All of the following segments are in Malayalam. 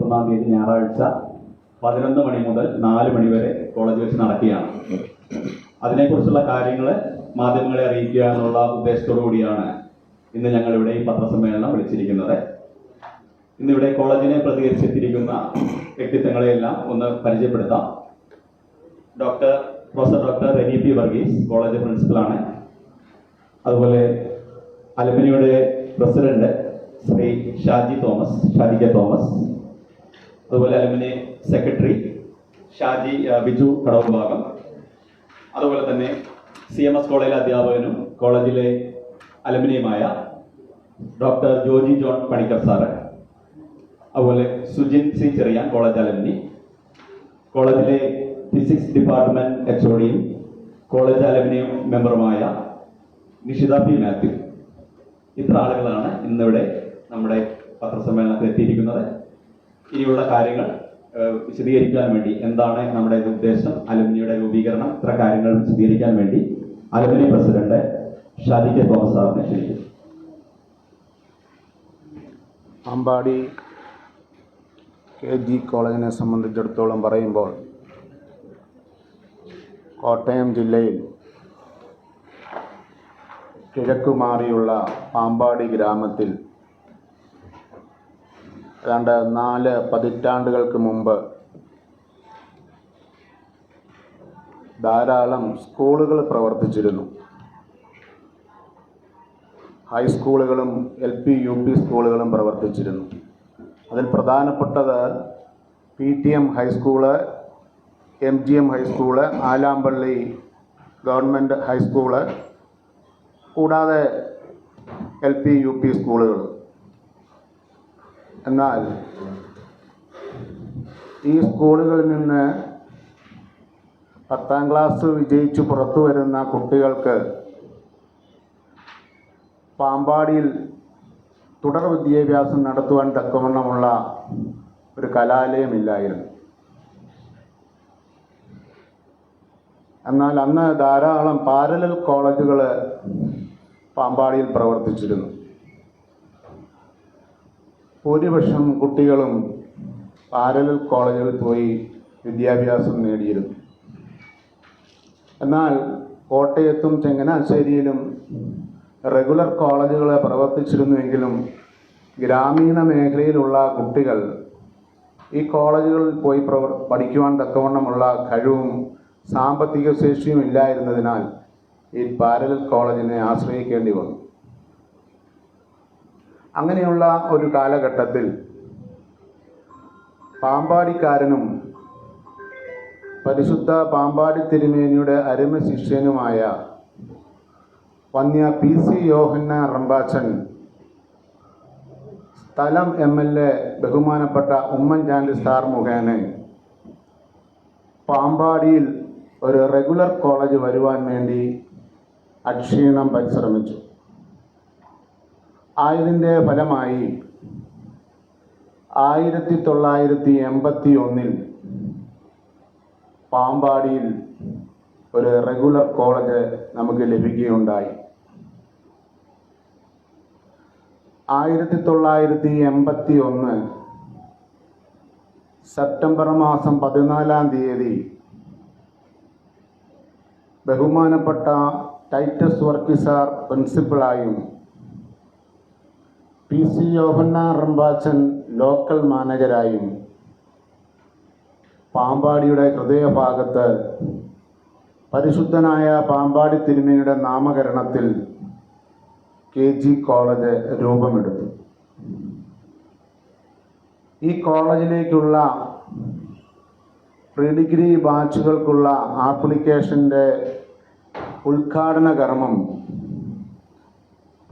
ഒന്നാം തീയതി ഞായറാഴ്ച പതിനൊന്ന് മണി മുതൽ നാല് മണി വരെ കോളേജ് വെച്ച് നടക്കുകയാണ്. അതിനെക്കുറിച്ചുള്ള കാര്യങ്ങൾ മാധ്യമങ്ങളെ അറിയിക്കുക എന്നുള്ള ഉദ്ദേശത്തോടു കൂടിയാണ് ഇന്ന് ഞങ്ങൾ ഇവിടെ ഈ പത്രസമ്മേളനം വിളിച്ചിരിക്കുന്നത്. ഇന്നിവിടെ കോളേജിനെ പ്രതികരിച്ചെത്തിയിരിക്കുന്ന വ്യക്തിത്വങ്ങളെയെല്ലാം ഒന്ന് പരിചയപ്പെടുത്താം. Doctor professor doctor Reni P Varghese college പ്രിൻസിപ്പലാണ് അതുപോലെ അലുമിനിയുടെ president Shri Shaji Thomas Shaji K Thomas അതുപോലെ അലുമിനി സെക്രട്ടറി ഷാജി ബിജു കടവുഭാഗം അതുപോലെ തന്നെ സി എം എസ് കോളേജിലെ അധ്യാപകനും കോളേജിലെ അലുമിനിയുമായ doctor Joji John Panicker sir. അതുപോലെ Sujin C Cherian college alumni. കോളേജിലെ ഫിസിക്സ് ഡിപ്പാർട്ട്മെന്റ് എച്ച് ഒഡിയും കോളേജ് അലുമിനി മെമ്പറുമായ നിഷിത പി മാത്യു. ഇത്ര ആളുകളാണ് ഇന്നിവിടെ നമ്മുടെ പത്രസമ്മേളനത്തിൽ എത്തിയിരിക്കുന്നത്. ഇനിയുള്ള കാര്യങ്ങൾ വിശദീകരിക്കാൻ വേണ്ടി എന്താണ് നമ്മുടെ ഉദ്ദേശം അലുമിനിയുടെ രൂപീകരണം ഇത്ര കാര്യങ്ങൾ വിശദീകരിക്കാൻ വേണ്ടി alumni president Shaji K Thomas സാറിനെ ക്ഷണിക്കും അമ്പാടി കെ ജി കോളേജിനെ സംബന്ധിച്ചിടത്തോളം പറയുമ്പോൾ കോട്ടയം ജില്ലയിൽ കിഴക്കുമാറിയുള്ള പാമ്പാടി ഗ്രാമത്തിൽ ഏതാണ്ട് നാല് പതിറ്റാണ്ടുകൾക്ക് മുമ്പ് ധാരാളം സ്കൂളുകൾ പ്രവർത്തിച്ചിരുന്നു. ഹൈസ്കൂളുകളും എൽ പി യു പി സ്കൂളുകളും പ്രവർത്തിച്ചിരുന്നു. അതിൽ പ്രധാനപ്പെട്ടത് P T M high school M G M high school Alampally government high school കൂടാതെ എൽ പി യു പി സ്കൂളുകൾ എന്നാൽ ഈ സ്കൂളുകളിൽ നിന്ന് പത്താം ക്ലാസ് വിജയിച്ച് പുറത്തു വരുന്ന കുട്ടികൾക്ക് പാമ്പാടിയിൽ തുടർ വിദ്യാഭ്യാസം നടത്തുവാൻ തക്കവണ്ണമുള്ള ഒരു കലാലയമില്ലായിരുന്നു. എന്നാൽ അന്ന് ധാരാളം പാരലൽ കോളേജുകൾ പാമ്പാടിയിൽ പ്രവർത്തിച്ചിരുന്നു. ഭൂരിപക്ഷം കുട്ടികളും പാരലൽ കോളേജുകളിൽ പോയി വിദ്യാഭ്യാസം നേടിയിരുന്നു. എന്നാൽ കോട്ടയത്തും ചങ്ങനാശ്ശേരിയിലും റെഗുലർ കോളേജുകളെ പ്രവർത്തിച്ചിരുന്നുവെങ്കിലും ഗ്രാമീണ മേഖലയിലുള്ള കുട്ടികൾ ഈ കോളേജുകളിൽ പോയി പ്രവർ പഠിക്കുവാൻ തക്കവണ്ണമുള്ള കഴിവും സാമ്പത്തിക ശേഷിയും ഇല്ലായിരുന്നതിനാൽ ഈ പാരലൽ കോളേജിനെ ആശ്രയിക്കേണ്ടി വന്നു. അങ്ങനെയുള്ള ഒരു കാലഘട്ടത്തിൽ പാമ്പാടിക്കാരനും പരിശുദ്ധ പാമ്പാടി തിരുമേനിയുടെ അരുമ ശിഷ്യനുമായ വന്യ പി സി യോഹന്ന റമ്പാച്ചൻ സ്ഥലം എം എൽ എ ബഹുമാനപ്പെട്ട ഉമ്മൻചാണ്ടി സ്ഥാർ മുഖേന പാമ്പാടിയിൽ ഒരു റെഗുലർ കോളേജ് വരുവാൻ വേണ്ടി അക്ഷീണം പരിശ്രമിച്ചു. ആയതിന്റെ ഫലമായി ആയിരത്തി തൊള്ളായിരത്തി എൺപത്തി ഒന്നിൽ പാമ്പാടിയിൽ ഒരു റെഗുലർ കോളേജ് നമുക്ക് ലഭിക്കുകയുണ്ടായി. ആയിരത്തി തൊള്ളായിരത്തി എൺപത്തി ഒന്ന് സെപ്റ്റംബർ മാസം പതിനാലാം തീയതി ബഹുമാനപ്പെട്ട ടൈറ്റസ് വർക്കിസാർ പ്രിൻസിപ്പളായും പി സി യോഹന്ന ലോക്കൽ മാനേജരായും പാമ്പാടിയുടെ ഹൃദയഭാഗത്ത് പരിശുദ്ധനായ പാമ്പാടി തിരുമേനിയുടെ നാമകരണത്തിൽ കെ ജി കോളേജ് രൂപമെടുത്തു. ഈ കോളേജിലേക്കുള്ള പ്രീ ഡിഗ്രി ബാച്ചുകൾക്കുള്ള ആപ്ലിക്കേഷന്റെ ഉദ്ഘാടന കർമ്മം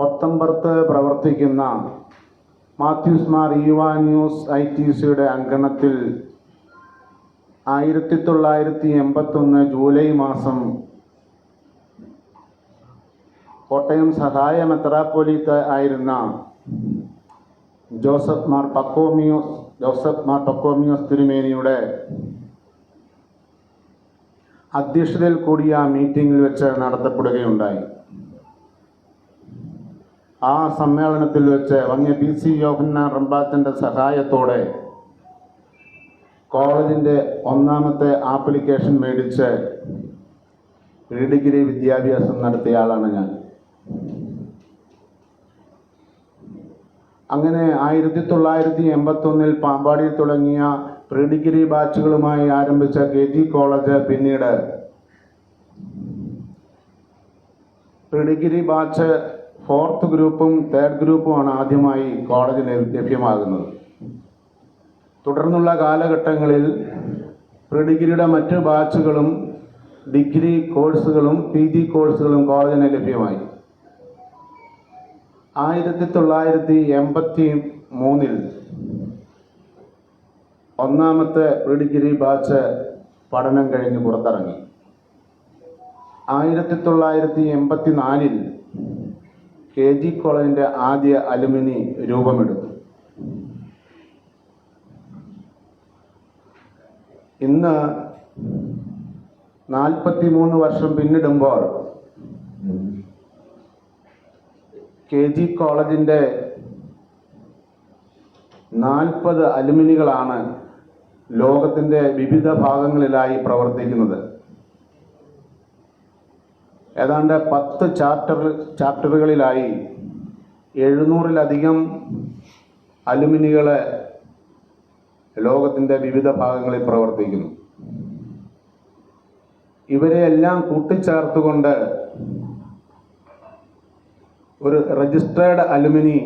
പൊത്തമ്പുറത്ത് പ്രവർത്തിക്കുന്ന Mathews Mar news I T സിയുടെ അങ്കണത്തിൽ ആയിരത്തി തൊള്ളായിരത്തി എൺപത്തൊന്ന് ജൂലൈ മാസം കോട്ടയം സഹായ മെത്രാപ്പൊലീത്ത ആയിരുന്ന ജോസഫ് മാർ പക്കോമിയോസ് ജോസഫ് മാർ പക്കോമിയോസ് തിരുമേനിയുടെ അധ്യക്ഷതയിൽ കൂടിയ മീറ്റിംഗിൽ വെച്ച് നടത്തപ്പെടുകയുണ്ടായി. ആ സമ്മേളനത്തിൽ വെച്ച് വന്നിയ പി സി യോഹന്ന റംബാച്ചന്റെ സഹായത്തോടെ കോളേജിന്റെ ഒന്നാമത്തെ ആപ്ലിക്കേഷൻ മേടിച്ച് പ്രീ ഡിഗ്രി വിദ്യാഭ്യാസം നടത്തിയ ആളാണ് ഞാൻ. അങ്ങനെ ആയിരത്തി തൊള്ളായിരത്തി എൺപത്തൊന്നിൽ പാമ്പാടിയിൽ തുടങ്ങിയ പ്രീ ഡിഗ്രി ബാച്ചുകളുമായി ആരംഭിച്ച കെ ജി കോളേജ് പിന്നീട് പ്രീ ഡിഗ്രി ബാച്ച് ഫോർത്ത് ഗ്രൂപ്പും തേർഡ് ഗ്രൂപ്പുമാണ് ആദ്യമായി കോളേജിൽ ലഭ്യമാകുന്നത്. തുടർന്നുള്ള കാലഘട്ടങ്ങളിൽ പ്രീ ഡിഗ്രിയുടെ മറ്റ് ബാച്ചുകളും ഡിഗ്രി കോഴ്സുകളും പി ജി കോഴ്സുകളും കോളേജിന് ലഭ്യമായി. ആയിരത്തി തൊള്ളായിരത്തി എൺപത്തി മൂന്നിൽ ഒന്നാമത്തെ പ്രീ ഡിഗ്രി ബാച്ച് പഠനം കഴിഞ്ഞ് പുറത്തിറങ്ങി. ആയിരത്തി തൊള്ളായിരത്തി എൺപത്തി നാലിൽ കെ ജി കോളേജിന്റെ ആദ്യ അലുമിനി രൂപമെടുത്തു. ഇന്ന് നാൽപ്പത്തി മൂന്ന് വർഷം പിന്നിടുമ്പോൾ കെ ജി കോളേജിന്റെ നാൽപ്പത് അലുമിനികളാണ് ലോകത്തിന്റെ വിവിധ ഭാഗങ്ങളിലായി പ്രവർത്തിക്കുന്നത്. ഏതാണ്ട് പത്ത് ചാപ്റ്റർ ചാപ്റ്ററുകളിലായി എഴുന്നൂറിലധികം അലുമിനികൾ ലോകത്തിന്റെ വിവിധ ഭാഗങ്ങളിൽ പ്രവർത്തിക്കുന്നു. ഇവരെയെല്ലാം കൂട്ടിച്ചേർത്തുകൊണ്ട് ഒരു രജിസ്ട്രേഡ് അലുമിനി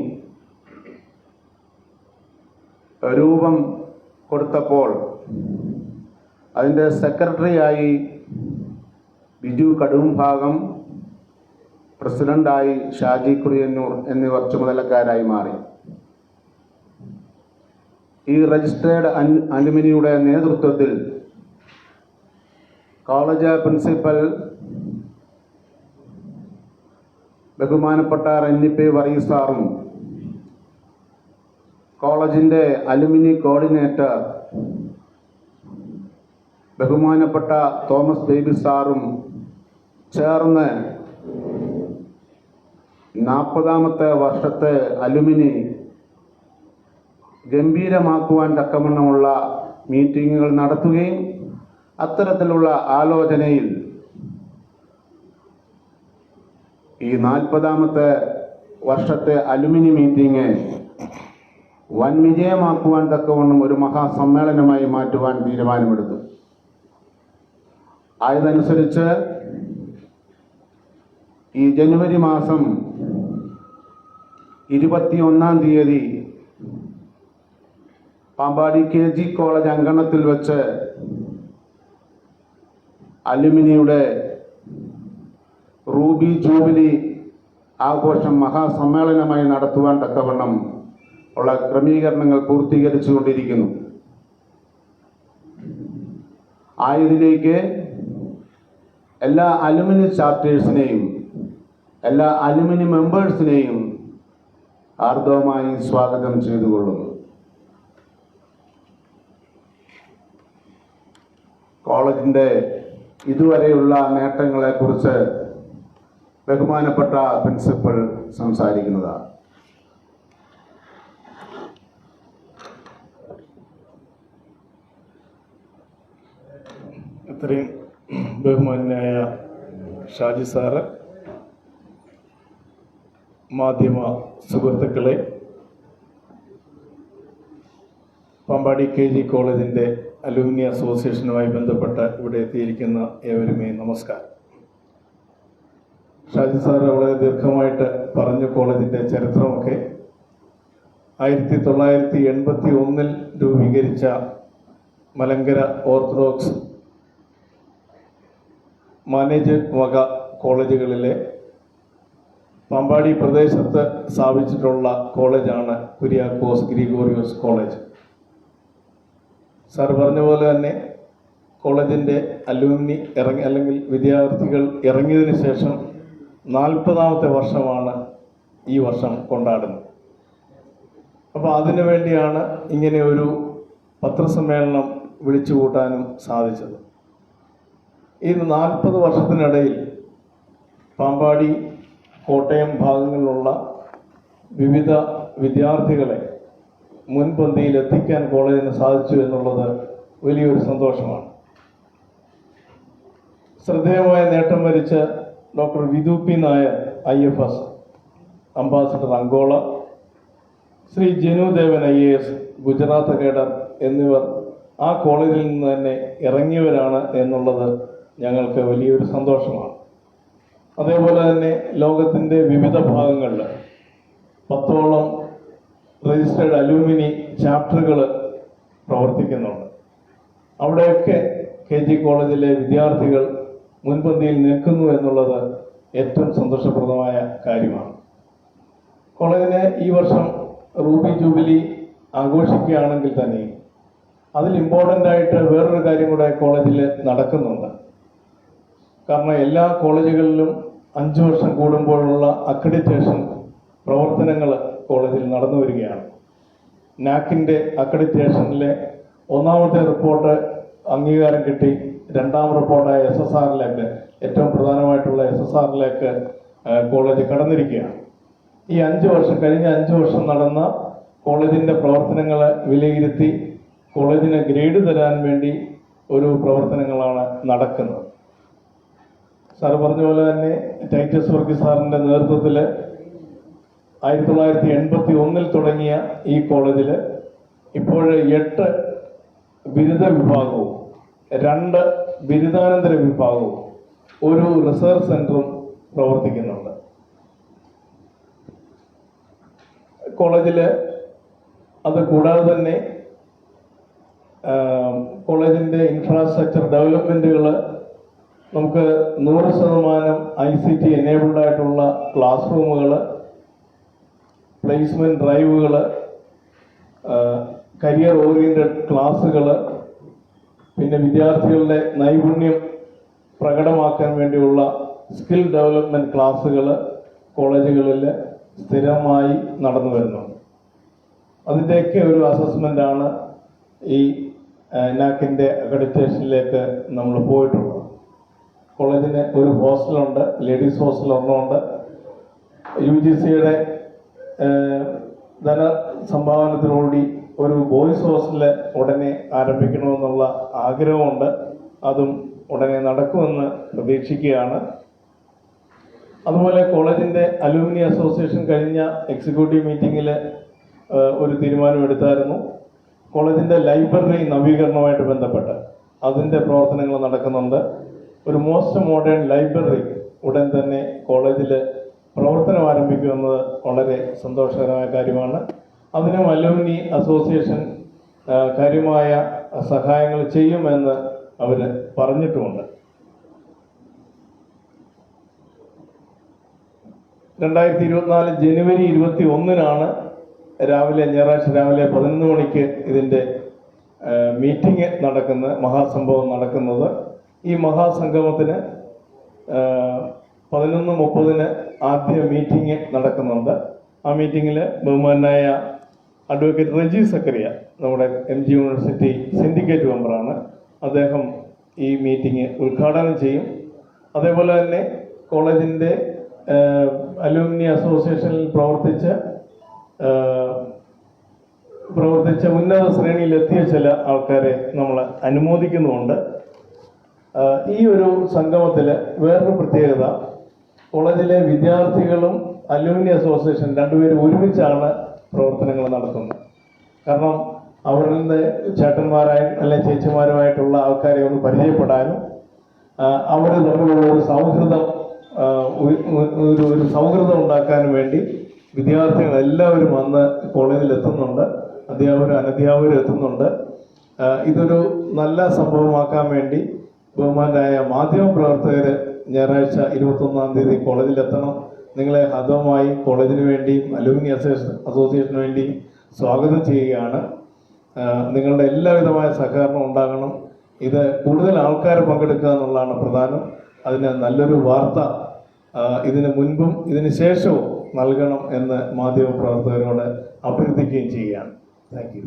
രൂപം കൊടുത്തപ്പോൾ അതിന്റെ സെക്രട്ടറിയായി ബിജു കടുംഭാഗം പ്രസിഡന്റായി ഷാജി കുറിയന്നൂർ എന്നിവർ ചുമതലക്കാരായി മാറി. ഈ രജിസ്ട്രേഡ് അലുമിനിയുടെ നേതൃത്വത്തിൽ കോളേജ് പ്രിൻസിപ്പൽ ബഹുമാനപ്പെട്ട റന്നിപ്പെ വർഗീസ് സാറും കോളേജിന്റെ അലുമിനി കോർഡിനേറ്റർ ബഹുമാനപ്പെട്ട തോമസ് ബേബി സാറും ചേർന്ന് നാൽപ്പതാമത്തെ വർഷത്തെ അലുമിനി ഗംഭീരമാക്കുവാൻ തക്കവണ്ണമുള്ള മീറ്റിങ്ങുകൾ നടത്തുകയും അത്തരത്തിലുള്ള ആലോചനയിൽ ഈ നാൽപ്പതാമത്തെ വർഷത്തെ അലുമിനി മീറ്റിംഗ് വൻ വിജയമാക്കുവാൻ തക്കവണ്ണം ഒരു മഹാസമ്മേളനമായി മാറ്റുവാൻ തീരുമാനമെടുത്തു. ആയതനുസരിച്ച് ഈ ജനുവരി മാസം ഇരുപത്തിയൊന്നാം തീയതി പാമ്പാടി കെ ജി കോളേജ് അങ്കണത്തിൽ വെച്ച് അലുമിനിയുടെ റൂബി ജൂബിലി ആഘോഷം മഹാസമ്മേളനമായി നടത്തുവാൻ തക്കവണ്ണം ഉള്ള ക്രമീകരണങ്ങൾ പൂർത്തീകരിച്ചുകൊണ്ടിരിക്കുന്നു. ആയതിലേക്ക് എല്ലാ അലുമിനി ചാപ്റ്റേഴ്സിനെയും എല്ലാ അലുമിനി മെമ്പേഴ്സിനെയും ആർദ്രമായി സ്വാഗതം ചെയ്തുകൊള്ളുന്നു. കോളേജിന്റെ ഇതുവരെയുള്ള നേട്ടങ്ങളെക്കുറിച്ച് ബഹുമാനപ്പെട്ട പ്രിൻസിപ്പൽ സംസാരിക്കുന്നതാണ് ഇത്രയും ബഹുമാന്യായ ഷാജി സാറ് മാധ്യമ സുഹൃത്തുക്കളെ പമ്പാടി കെ ജി കോളേജിന്റെ അലൂമിനി അസോസിയേഷനുമായി ബന്ധപ്പെട്ട് ഇവിടെ എത്തിയിരിക്കുന്ന ഏവരുമേ നമസ്കാരം. ഷാജി സാർ വളരെ ദീർഘമായിട്ട് പറഞ്ഞു കോളേജിന്റെ ചരിത്രമൊക്കെ. ആയിരത്തി തൊള്ളായിരത്തി എൺപത്തി ഒന്നിൽ രൂപീകരിച്ച മലങ്കര ഓർത്തഡോക്സ് മാനേജ് വക കോളേജുകളിലെ പമ്പാടി പ്രദേശത്ത് സ്ഥാപിച്ചിട്ടുള്ള കോളേജാണ് കുര്യാക്കോസ് ഗ്രിഗോറിയോസ് കോളേജ്. സാർ പറഞ്ഞ പോലെ തന്നെ കോളേജിന്റെ അലൂമിനി ഇറങ്ങി അല്ലെങ്കിൽ വിദ്യാർത്ഥികൾ ഇറങ്ങിയതിന് ശേഷം നാൽപ്പതാമത്തെ വർഷമാണ് ഈ വർഷം കൊണ്ടാടുന്നത്. അപ്പോൾ അതിനു വേണ്ടിയാണ് ഇങ്ങനെ ഒരു പത്രസമ്മേളനം വിളിച്ചു കൂട്ടാനും സാധിച്ചത്. ഈ നാൽപ്പത് വർഷത്തിനിടയിൽ പാമ്പാടി കോട്ടയം ഭാഗങ്ങളിലുള്ള വിവിധ വിദ്യാർത്ഥികളെ മുൻപന്തിയിൽ എത്തിക്കാൻ കോളേജിന് സാധിച്ചു എന്നുള്ളത് വലിയൊരു സന്തോഷമാണ്. ശ്രദ്ധേയമായ നേട്ടം വരിച്ച doctor Vidhu P Nair I F S ambassador Angola Shri Janu Devan I A S Gujarat cadre എന്നിവർ ആ കോളേജിൽ നിന്ന് തന്നെ ഇറങ്ങിയവരാണ് എന്നുള്ളത് ഞങ്ങൾക്ക് വലിയൊരു സന്തോഷമാണ്. അതേപോലെ തന്നെ ലോകത്തിന്റെ വിവിധ ഭാഗങ്ങളിൽ പത്തോളം രജിസ്റ്റേർഡ് അലൂമിനി ചാപ്റ്ററുകൾ പ്രവർത്തിക്കുന്നുണ്ട്. അവിടെയൊക്കെ കെ ജി കോളേജിലെ വിദ്യാർത്ഥികൾ മുൻപന്തിയിൽ നിൽക്കുന്നു എന്നുള്ളത് ഏറ്റവും സന്തോഷപ്രദമായ കാര്യമാണ്. കോളേജിനെ ഈ വർഷം റൂബി ജൂബിലി ആഘോഷിക്കുകയാണെങ്കിൽ തന്നെ അതിൽ ഇമ്പോർട്ടന്റ് ആയിട്ട് വേറൊരു കാര്യം കൂടെ കോളേജിൽ നടക്കുന്നുണ്ട്. കാരണം എല്ലാ കോളേജുകളിലും അഞ്ച് വർഷം കൂടുമ്പോഴുള്ള അക്രഡിറ്റേഷൻ പ്രവർത്തനങ്ങൾ കോളേജിൽ നടന്നു വരികയാണ്. നാക്കിന്റെ അക്രഡിറ്റേഷനിലെ ഒന്നാമത്തെ റിപ്പോർട്ട് അംഗീകാരം കിട്ടി. രണ്ടാം റിപ്പോർട്ടായ എസ് എസ് ആറിലേക്ക് ഏറ്റവും പ്രധാനമായിട്ടുള്ള എസ് എസ് ആറിലേക്ക് കോളേജ് കടന്നിരിക്കുകയാണ്. ഈ അഞ്ച് വർഷം കഴിഞ്ഞ അഞ്ച് വർഷം നടന്ന കോളേജിന്റെ പ്രവർത്തനങ്ങൾ വിലയിരുത്തി കോളേജിന് ഗ്രേഡ് തരാൻ വേണ്ടി ഒരു പ്രവർത്തനങ്ങളാണ് നടക്കുന്നത്. സാർ പറഞ്ഞ പോലെ തന്നെ ടൈറ്റസ് വർഗീസ് സാറിന്റെ നേതൃത്വത്തിൽ ആയിരത്തി തൊള്ളായിരത്തി എൺപത്തി ഒന്നിൽ തുടങ്ങിയ ഈ കോളേജിൽ ഇപ്പോൾ എട്ട് ബിരുദ വിഭാഗവും രണ്ട് ബിരുദാനന്തര വിഭാഗവും ഒരു റിസർച്ച് സെന്ററും പ്രവർത്തിക്കുന്നുണ്ട്. കോളേജിൽ അത് കൂടാതെ തന്നെ കോളേജിന്റെ ഇൻഫ്രാസ്ട്രക്ചർ ഡെവലപ്മെന്റുകൾ നമുക്ക് നൂറ് ശതമാനം ഐ സി ടി എനേബിൾഡ് ആയിട്ടുള്ള ക്ലാസ് റൂമുകൾ പ്ലേസ്മെന്റ് ഡ്രൈവുകൾ കരിയർ ഓറിയന്റഡ് ക്ലാസ്സുകൾ പിന്നെ വിദ്യാർത്ഥികളുടെ നൈപുണ്യം പ്രകടമാക്കാൻ വേണ്ടിയുള്ള സ്കിൽ ഡെവലപ്മെന്റ് ക്ലാസ്സുകൾ കോളേജുകളിൽ സ്ഥിരമായി നടന്നു വരുന്നുണ്ട്. അതിന്റെയൊക്കെ ഒരു അസസ്മെന്റാണ് ഈ നാക്കിന്റെ അക്രഡിറ്റേഷനിലേക്ക് നമ്മൾ പോയിട്ടുള്ളത്. കോളേജിന് ഒരു ഹോസ്റ്റലുണ്ട് ലേഡീസ് ഹോസ്റ്റൽ ഒന്നുണ്ട് യു ജി സിയുടെ ധന സംഭാവനത്തിനോടി ഒരു ബോയ്സ് ഹോസ്റ്റൽ ഉടനെ ആരംഭിക്കണമെന്നുള്ള ആഗ്രഹമുണ്ട്. അതും ഉടനെ നടക്കുമെന്ന് പ്രതീക്ഷിക്കുകയാണ്. അതുപോലെ കോളേജിന്റെ അലൂമിനി അസോസിയേഷൻ കഴിഞ്ഞ എക്സിക്യൂട്ടീവ് മീറ്റിങ്ങിൽ ഒരു തീരുമാനമെടുത്തായിരുന്നു. കോളേജിന്റെ ലൈബ്രറി നവീകരണവുമായിട്ട് ബന്ധപ്പെട്ട് അതിന്റെ പ്രവർത്തനങ്ങൾ നടക്കുന്നുണ്ട്. ഒരു മോസ്റ്റ് മോഡേൺ ലൈബ്രറി ഉടൻ തന്നെ കോളേജിൽ പ്രവർത്തനം ആരംഭിക്കുമെന്നത് വളരെ സന്തോഷകരമായ കാര്യമാണ്. അതിന് അലൂമിനി അസോസിയേഷൻ കാര്യമായ സഹായങ്ങൾ ചെയ്യുമെന്ന് അവർ പറഞ്ഞിട്ടുമുണ്ട്. രണ്ടായിരത്തി ഇരുപത്തിനാല് ജനുവരി ഇരുപത്തി ഒന്നിനാണ് രാവിലെ ഞായറാഴ്ച രാവിലെ പതിനൊന്ന് മണിക്ക് ഇതിന്റെ മീറ്റിംഗ് നടക്കുന്നത് മഹാസംഭവം നടക്കുന്നത്. ഈ മഹാസംഗമത്തിന് പതിനൊന്ന് മുപ്പതിന് ആദ്യ മീറ്റിംഗ് നടക്കുന്നുണ്ട്. ആ മീറ്റിങ്ങിൽ ബഹുമാനായ അഡ്വക്കേറ്റ് റജി സക്കറിയ നമ്മുടെ എം ജി യൂണിവേഴ്സിറ്റി സിൻഡിക്കേറ്റ് മെമ്പറാണ്. അദ്ദേഹം ഈ മീറ്റിംഗ് ഉദ്ഘാടനം ചെയ്യും. അതേപോലെ തന്നെ കോളേജിന്റെ അലൂമിനി അസോസിയേഷനിൽ പ്രവർത്തിച്ച് പ്രവർത്തിച്ച ഉന്നത ശ്രേണിയിലെത്തിയ ചില ആൾക്കാരെ നമ്മൾ അനുമോദിക്കുന്നുമുണ്ട്. ഈ ഒരു സംഗമത്തിൽ വേറൊരു പ്രത്യേകത. കോളേജിലെ വിദ്യാർത്ഥികളും അലൂമിനി അസോസിയേഷൻ രണ്ടുപേരും ഒരുമിച്ചാണ് പ്രവർത്തനങ്ങൾ നടത്തുന്നത്. കാരണം അവരുടെ ചേട്ടന്മാരായും അല്ലെ ചേച്ചിമാരുമായിട്ടുള്ള ആൾക്കാരെ ഒന്ന് പരിചയപ്പെടാനും അവർ തമ്മിലുള്ള ഒരു സൗഹൃദം ഒരു ഒരു- സൗഹൃദം ഉണ്ടാക്കാനും വേണ്ടി വിദ്യാർത്ഥികൾ എല്ലാവരും വന്ന് കോളേജിൽ എത്തുന്നുണ്ട്. അധ്യാപകരും അനധ്യാപകരും എത്തുന്നുണ്ട്. ഇതൊരു നല്ല സംഭവമാക്കാൻ വേണ്ടി ബഹുമാനായ മാധ്യമ പ്രവർത്തകർ ഞായറാഴ്ച ഇരുപത്തൊന്നാം തീയതി കോളേജിലെത്തണം നിങ്ങളെ ഹതമായി കോളേജിന് വേണ്ടിയും അലൂമിനി അസോസിയേഷൻ അസോസിയേഷന് വേണ്ടിയും സ്വാഗതം ചെയ്യുകയാണ്. നിങ്ങളുടെ എല്ലാവിധമായ സഹകരണം ഉണ്ടാകണം. ഇത് കൂടുതൽ ആൾക്കാർ പങ്കെടുക്കുക എന്നുള്ളതാണ് പ്രധാനം. അതിന് നല്ലൊരു വാർത്ത ഇതിന് മുൻപും ഇതിന് ശേഷവും നൽകണം എന്ന് മാധ്യമ പ്രവർത്തകരോട് അഭ്യർത്ഥിക്കുകയും ചെയ്യുകയാണ്. താങ്ക്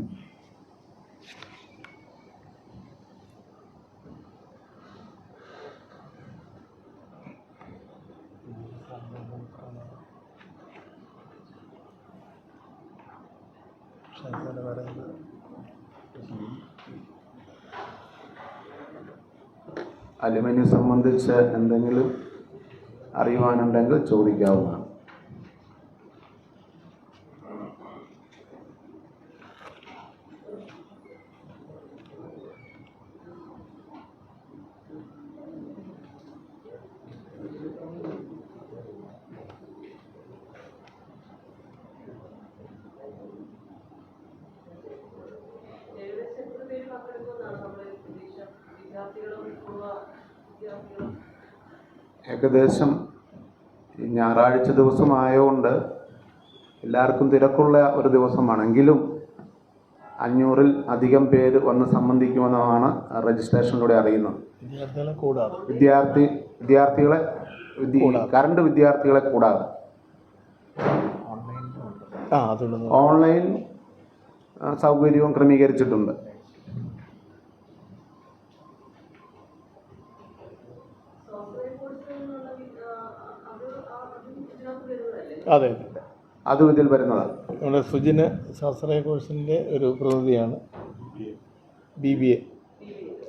പക്ഷെ പറയുന്നത്. അലുമിനെ സംബന്ധിച്ച് എന്തെങ്കിലും അറിയുവാനുണ്ടെങ്കിൽ ചോദിക്കാവുന്നതാണ്. ഏകദേശം ഈ ഞായറാഴ്ച ദിവസമായതുകൊണ്ട് എല്ലാവർക്കും തിരക്കുള്ള ഒരു ദിവസമാണെങ്കിലും അഞ്ഞൂറിൽ അധികം പേര് വന്ന് സംബന്ധിക്കുമെന്നാണ് രജിസ്ട്രേഷനിലൂടെ അറിയുന്നത്. വിദ്യാർത്ഥികളെ കൂടാതെ. വിദ്യാർത്ഥി വിദ്യാർത്ഥികളെ വിദ്യ കറണ്ട് വിദ്യാർത്ഥികളെ കൂടാതെ. ഓൺലൈൻ സൗകര്യവും ക്രമീകരിച്ചിട്ടുണ്ട് സോഫ്റ്റ്വെയർ കോഴ്സ് എന്നുള്ള വി- ആ, അത് ആ- അതും ഇതിനകത്ത് വരുന്നതല്ലേ അതെ. അതും ഇതിൽ വരുന്നതാണ്. നമ്മുടെ സുജിന് ശാസ്ത്രീയ കോഴ്സിന്റെ ഒരു പ്രതിനിധിയാണ്. B B A.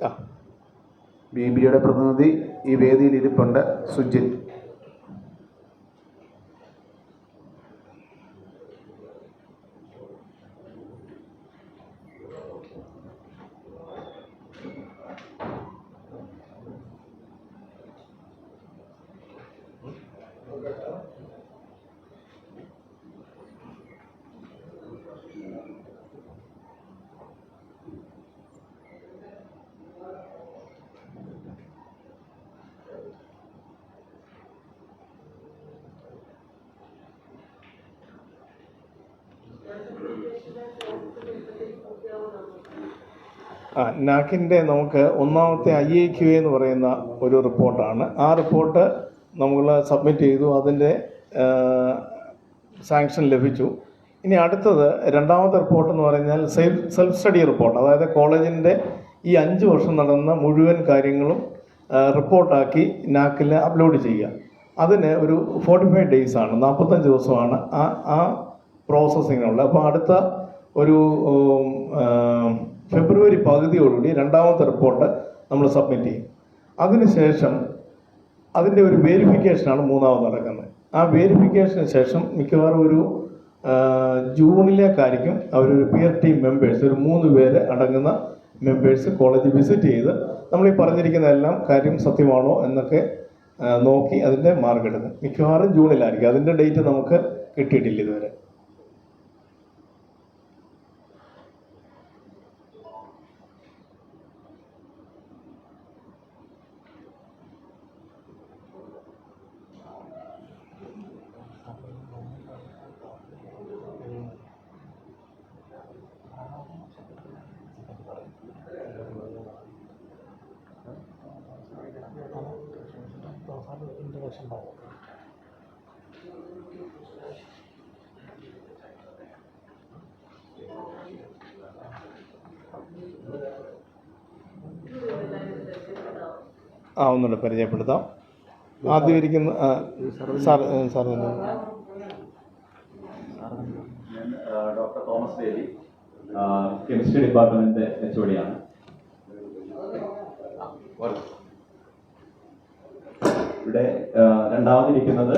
ആ. ബി ബിയുടെ പ്രതിനിധി ഈ വേദിയിൽ ഇരിപ്പുണ്ട് സുജിൻ. ആ നാക്കിന്റെ നമുക്ക് ഒന്നാമത്തെ ഐ എ ക്യു എന്ന് പറയുന്ന ഒരു റിപ്പോർട്ടാണ്. ആ റിപ്പോർട്ട് നമ്മൾ സബ്മിറ്റ് ചെയ്തു അതിന്റെ സാങ്ഷൻ ലഭിച്ചു. ഇനി അടുത്തത് രണ്ടാമത്തെ റിപ്പോർട്ട് എന്ന് പറഞ്ഞാൽ സെൽഫ് സെൽഫ് സ്റ്റഡി റിപ്പോർട്ട്. അതായത് കോളേജിന്റെ ഈ അഞ്ച് വർഷം നടന്ന മുഴുവൻ കാര്യങ്ങളും റിപ്പോർട്ടാക്കി നാക്കിൽ അപ്ലോഡ് ചെയ്യുക. അതിന് ഒരു ഫോർട്ടി ഫൈവ് ഡേയ്സ് ആണ് നാൽപ്പത്തഞ്ച് ദിവസമാണ് ആ ആ പ്രോസസ്സിങ്ങിനുള്ളത് അപ്പോൾ അടുത്ത ഒരു ഫെബ്രുവരി പകുതിയോടുകൂടി രണ്ടാമത്തെ റിപ്പോർട്ട് നമ്മൾ സബ്മിറ്റ് ചെയ്യും. അതിനുശേഷം അതിന്റെ ഒരു വേരിഫിക്കേഷനാണ് മൂന്നാമത് നടക്കുന്നത്. ആ വേരിഫിക്കേഷന് ശേഷം മിക്കവാറും ഒരു ജൂണിലേക്കായിരിക്കും അവരൊരു പിയർ ടീം മെമ്പേഴ്സ് ഒരു മൂന്ന് പേര് അടങ്ങുന്ന മെമ്പേഴ്സ് കോളേജ് വിസിറ്റ് ചെയ്ത് നമ്മൾ ഈ പറഞ്ഞിരിക്കുന്ന എല്ലാം കാര്യം സത്യമാണോ എന്നൊക്കെ നോക്കി അതിന്റെ മാർക്ക് എടുക്കും മിക്കവാറും ജൂണിലായിരിക്കും. അതിന്റെ ഡേറ്റ് നമുക്ക് കിട്ടിയിട്ടില്ല ഇതുവരെ. ആ ഒന്നുകൂടെ പരിചയപ്പെടുത്താം. ആദ്യം ഇരിക്കുന്ന sir doctor Thomas Baby chemistry ഡിപ്പാർട്ട്മെന്റിന്റെ എച്ച് ഒടിയാണ് ഇവിടെ രണ്ടാമതിരിക്കുന്നത്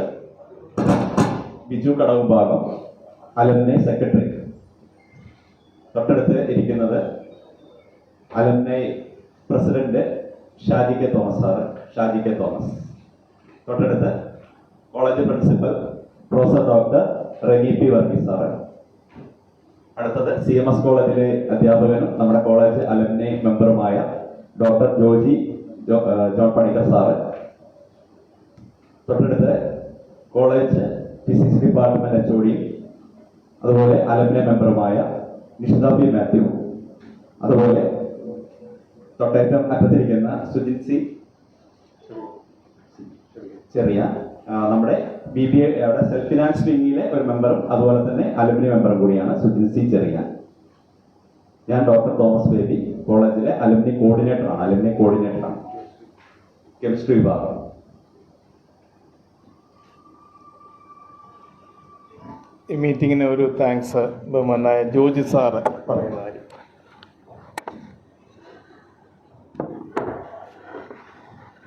ബിജു കടവുംഭാഗം അലംനെ സെക്രട്ടറി തൊട്ടടുത്ത് ഇരിക്കുന്നത് alumni president Shaji K Thomas sir Shaji K Thomas. തൊട്ടടുത്ത് college principal professor doctor Reni P Varghese sir അടുത്തത് സി എം എസ് കോളേജിലെ അധ്യാപകനും നമ്മുടെ കോളേജ് അലംനെ മെമ്പറുമായ doctor Joji John Panicker sir തൊട്ടടുത്ത് കോളേജ് ഫിസിക്സ് ഡിപ്പാർട്ട്മെന്റ് എച്ച് അതുപോലെ അലംനെ മെമ്പറുമായ നിഷിത പി മാത്യു അതുപോലെ തൊട്ടേറ്റം അറ്റത്തിരിക്കുന്ന സുജിത് സി ചെറിയ നമ്മുടെ ബി ബി എയുടെ സെൽഫ് ഫിനാൻസ് വിങ്ങിലെ ഒരു മെമ്പറും അതുപോലെ തന്നെ അലുമിനി മെമ്പറും കൂടിയാണ് സുജിത് സി ചെറിയ. ഞാൻ ഡോക്ടർ തോമസ് ബേബി കോളേജിലെ അലുമിനി കോർഡിനേറ്ററാണ് അലുമിനി കോർഡിനേറ്ററാണ്. കെമിസ്ട്രി വിഭാഗം. ഈ മീറ്റിങ്ങിന് ഒരു താങ്ക്സ് ബഹുമാനായ ജോജി സാറ് കാര്യം.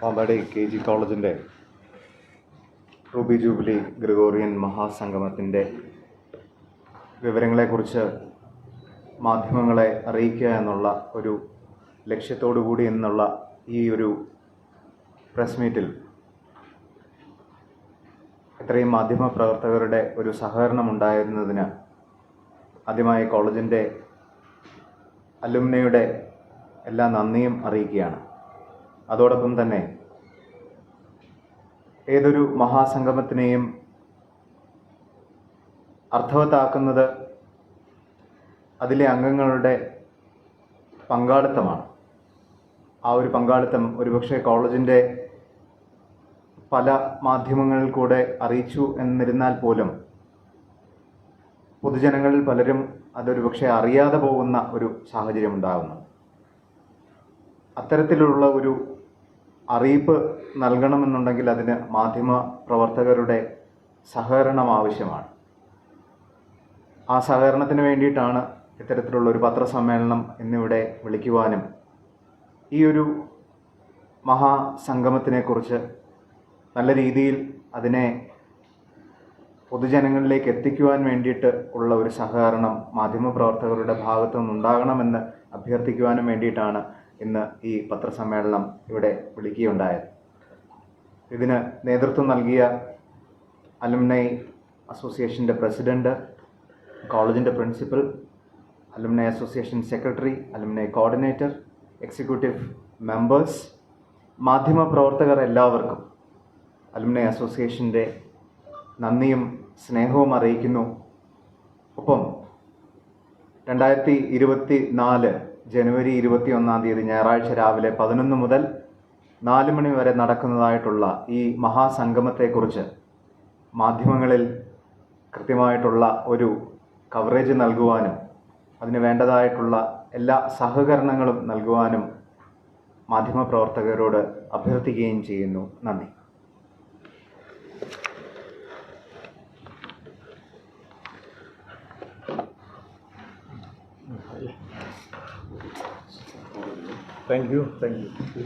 പാമ്പാടി കെ ജി കോളേജിന്റെ റൂബി ജൂബിലി ഗ്രിഗോറിയൻ മഹാസംഗമത്തിന്റെ വിവരങ്ങളെക്കുറിച്ച് മാധ്യമങ്ങളെ അറിയിക്കുക എന്നുള്ള ഒരു ലക്ഷ്യത്തോടു കൂടി എന്നുള്ള ഈ ഒരു പ്രസ് മീറ്റിൽ ഇത്രയും മാധ്യമ പ്രവർത്തകരുടെ ഒരു സഹകരണം ഉണ്ടായിരുന്നതിന് ആദ്യമായി കോളേജിന്റെ അലുമിനയുടെ എല്ലാ നന്ദിയും അറിയിക്കുകയാണ്. അതോടൊപ്പം തന്നെ ഏതൊരു മഹാസംഗമത്തിനെയും അർത്ഥവത്താക്കുന്നത് അതിലെ അംഗങ്ങളുടെ പങ്കാളിത്തമാണ്. ആ ഒരു പങ്കാളിത്തം ഒരുപക്ഷെ കോളേജിന്റെ പല മാധ്യമങ്ങളിൽ കൂടെ അറിയിച്ചു എന്നിരുന്നാൽ പോലും പൊതുജനങ്ങളിൽ പലരും അതൊരു പക്ഷേ അറിയാതെ പോകുന്ന ഒരു സാഹചര്യം ഉണ്ടാകുന്നു അത്തരത്തിലുള്ള ഒരു അറിയിപ്പ് നൽകണമെന്നുണ്ടെങ്കിൽ അതിന് മാധ്യമ പ്രവർത്തകരുടെ സഹകരണം ആവശ്യമാണ്. ആ സഹകരണത്തിന് വേണ്ടിയിട്ടാണ് ഇത്തരത്തിലുള്ള ഒരു പത്രസമ്മേളനം എന്നിവിടെ വിളിക്കുവാനും ഈ ഒരു മഹാസംഗമത്തിനെക്കുറിച്ച് നല്ല രീതിയിൽ അതിനെ പൊതുജനങ്ങളിലേക്ക് എത്തിക്കുവാൻ വേണ്ടിയിട്ട് ഉള്ള ഒരു സഹകരണം മാധ്യമപ്രവർത്തകരുടെ ഭാഗത്തു നിന്നുണ്ടാകണമെന്ന് അഭ്യർത്ഥിക്കുവാനും വേണ്ടിയിട്ടാണ് ഇന്ന് ഈ പത്രസമ്മേളനം ഇവിടെ വിളിക്കുകയുണ്ടായത്. ഇതിന് നേതൃത്വം നൽകിയ അലുമിനൈ അസോസിയേഷന്റെ പ്രസിഡന്റ് കോളേജിന്റെ principal alumni association secretary alumni coordinator executive members മാധ്യമപ്രവർത്തകർ എല്ലാവർക്കും അലുമിനൈ അസോസിയേഷന്റെ നന്ദിയും സ്നേഹവും അറിയിക്കുന്നു. ഒപ്പം രണ്ടായിരത്തി ഇരുപത്തി നാല് ജനുവരി ഇരുപത്തി ഒന്നാം തീയതി ഞായറാഴ്ച രാവിലെ പതിനൊന്ന് മുതൽ നാല് മണി വരെ നടക്കുന്നതായിട്ടുള്ള ഈ മഹാസംഗമത്തെക്കുറിച്ച് മാധ്യമങ്ങളിൽ കൃത്യമായിട്ടുള്ള ഒരു കവറേജ് നൽകുവാനും അതിന് വേണ്ടതായിട്ടുള്ള എല്ലാ സഹകരണങ്ങളും നൽകുവാനും മാധ്യമപ്രവർത്തകരോട് അഭ്യർത്ഥിക്കുകയും ചെയ്യുന്നു. നന്ദി. Thank you thank you